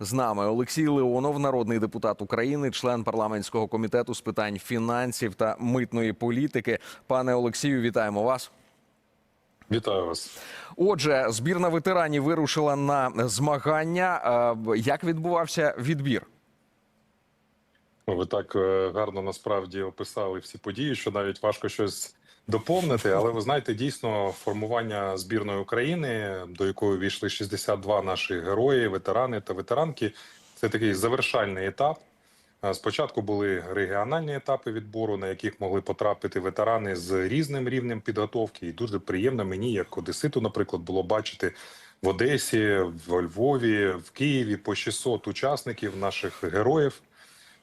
З нами Олексій Леонов, народний депутат України, член парламентського комітету з питань фінансів та митної політики. Пане Олексію, вітаємо вас. Вітаю вас. Отже, збірна ветеранів вирушила на змагання. Е, Як відбувався відбір? Ну, Ви так е, гарно насправді описали всі події, що навіть важко щось доповнити. Але ви знаєте, дійсно формування збірної України, до якої війшли 62 наші герої, ветерани та ветеранки. Це такий завершальний етап. Спочатку були регіональні етапи відбору, на яких могли потрапити ветерани з різним рівнем підготовки. І дуже приємно мені, як одеситу, наприклад, було бачити в Одесі, в Львові, в Києві по 600 учасників наших героїв.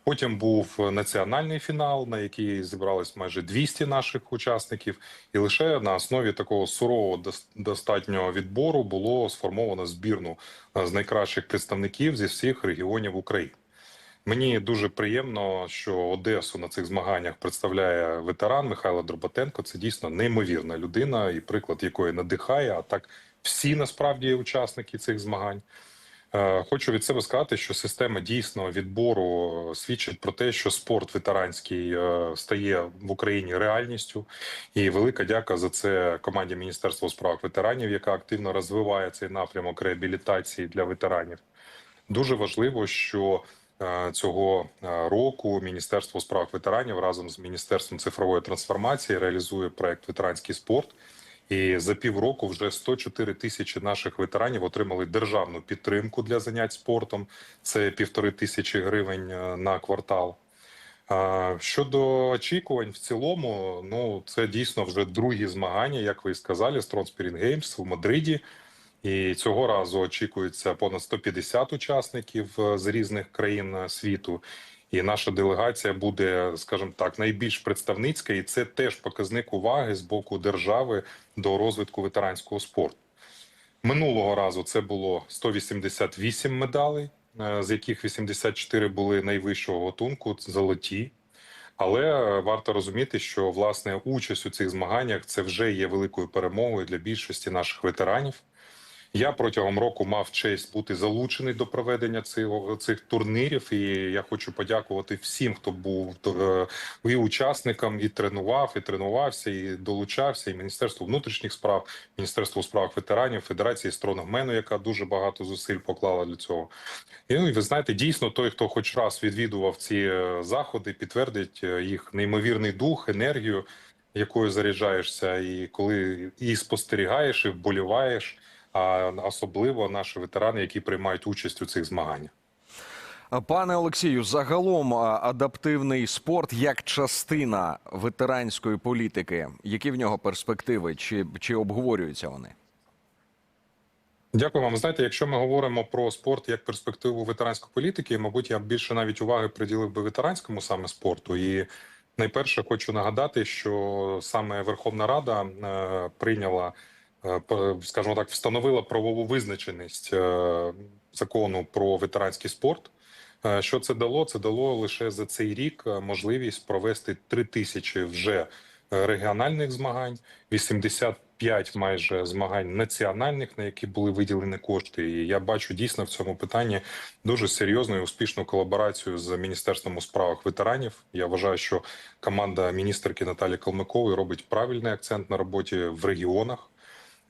Потім був національний фінал, на який зібралось майже 200 наших учасників, і лише на основі такого сурового достатнього відбору було сформовано збірну е, з найкращих представників зі всіх регіонів України. Мені дуже приємно, що Одесу на цих змаганнях представляє ветеран Михайло Дроботенко. Це дійсно неймовірна людина, і приклад якої надихає. А так всі насправді учасники цих змагань. Е, Хочу від себе сказати, що система дійсно відбору е, свідчить про те, що спорт ветеранський е, стає в Україні реальністю. І велика дяка за це команді Міністерства у справах ветеранів, яка активно розвиває цей напрямок реабілітації для ветеранів. Дуже важливо, що цього року Міністерство у справах ветеранів разом з Міністерством цифрової трансформації реалізує проект Ветеранський спорт. І за півроку вже 104 тисячі наших ветеранів отримали державну підтримку для занять спортом. Це півтори тисячі гривень е, на квартал. Щодо очікувань в цілому, ну це дійсно вже другі змагання, як ви і сказали, Spirit Games в Мадриді. І цього разу очікується понад 150 учасників е, з різних країн е, світу. І наша делегація буде, скажімо так, найбільш представницька, і це теж показник уваги з боку держави до розвитку ветеранського спорту. Минулого разу це було 188 медалей, е, з яких 84 були найвищого готунку, золоті. Але е, варто розуміти, що власне участь у цих змаганнях це вже є великою перемогою для більшості наших ветеранів. Я протягом року мав честь бути залучений до проведення цього цих турнірів, і я хочу подякувати всім, хто був е, і учасникам, і тренував, і тренувався, і долучався, і Міністерству внутрішніх справ, Міністерству у справах ветеранів, Федерації стронгмену, яка дуже багато зусиль поклала для цього. І ну, ви знаєте, дійсно, той, хто хоч раз відвідував ці е, заходи, підтвердить е, їх неймовірний дух, енергію, якою заряджаєшся, і коли і спостерігаєш, і вболіваєш. А особливо наші ветерани, які приймають участь у цих змаганнях. Пане Олексію, загалом адаптивний спорт як частина ветеранської політики. Які в нього перспективи? Чи, чи обговорюються вони? Дякую вам. Знаєте, якщо ми говоримо про спорт як перспективу ветеранської політики, мабуть, я б більше навіть уваги приділив би ветеранському саме спорту. І найперше хочу нагадати, що саме Верховна Рада е, прийняла, скажімо так, встановила правову визначеність е, закону про ветеранський спорт. Е, Що це дало? Це дало лише за цей рік е, можливість провести три тисячі вже е, регіональних змагань, 85 майже змагань національних, на які були виділені кошти. І я бачу дійсно в цьому питанні дуже серйозну і успішну колаборацію з міністерством у справах ветеранів. Я вважаю, що команда міністерки Наталі Калмикової робить правильний акцент на роботі в регіонах.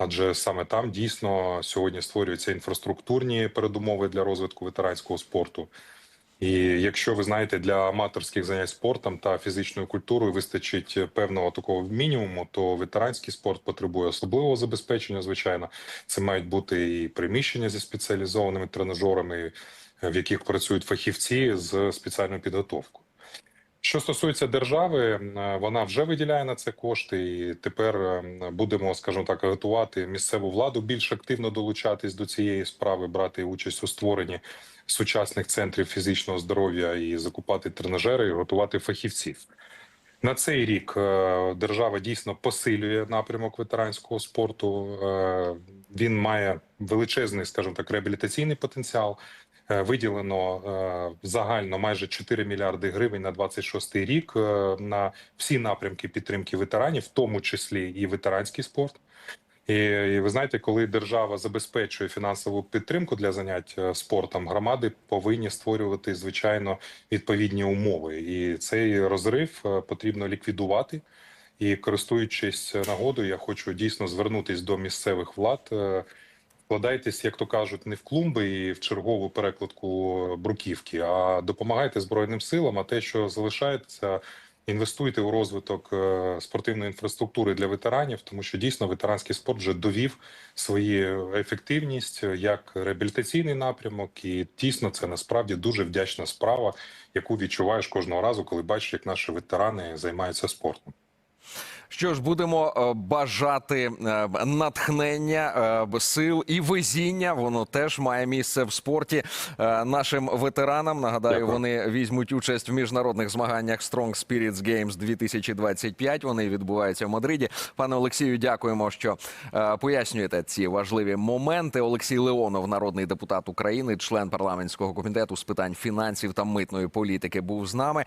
Адже саме там дійсно сьогодні створюються інфраструктурні передумови для розвитку ветеранського спорту. І якщо ви знаєте, для аматорських занять спортом та фізичною культурою вистачить певного такого мінімуму, то ветеранський спорт потребує особливого забезпечення. Звичайно, це мають бути і приміщення зі спеціалізованими тренажерами, в яких працюють фахівці з спеціальною підготовкою. Що стосується держави, вона вже виділяє на це кошти, і тепер е, будемо, скажімо так, готувати місцеву владу більш активно долучатись до цієї справи, брати участь у створенні сучасних центрів фізичного здоров'я і закупати тренажери, і готувати фахівців. На цей рік е, держава дійсно посилює напрямок ветеранського спорту. Е, Він має величезний, скажімо так, реабілітаційний потенціал. Е, Виділено е, загально майже 4 мільярди гривень на 26 рік е, на всі напрямки підтримки ветеранів, в тому числі і ветеранський спорт. І, і ви знаєте, коли держава забезпечує фінансову підтримку для занять спортом, громади повинні створювати звичайно відповідні умови, і цей розрив потрібно ліквідувати. І користуючись нагодою, я хочу дійсно звернутись до місцевих влад. Вкладайтесь, як то кажуть, не в клумби і в чергову перекладку бруківки, а допомагайте збройним силам. А те, що залишається, інвестуйте у розвиток е, спортивної інфраструктури для ветеранів, тому що дійсно ветеранський спорт вже довів свою ефективність е, як реабілітаційний напрямок, і дійсно це насправді дуже вдячна справа, яку відчуваєш кожного разу, коли бачиш, як наші ветерани займаються спортом. Що ж, будемо е, бажати е, натхнення, е, сил і везіння. Воно теж має місце в спорті. Нашим ветеранам нагадаю, Дякую. вони візьмуть участь в міжнародних змаганнях Strong Spirits Games 2025. Вони відбуваються в Мадриді. Пане Олексію, дякуємо, що пояснюєте ці важливі моменти. Олексій Леонов, народний депутат України, член парламентського комітету з питань фінансів та митної політики, був з нами.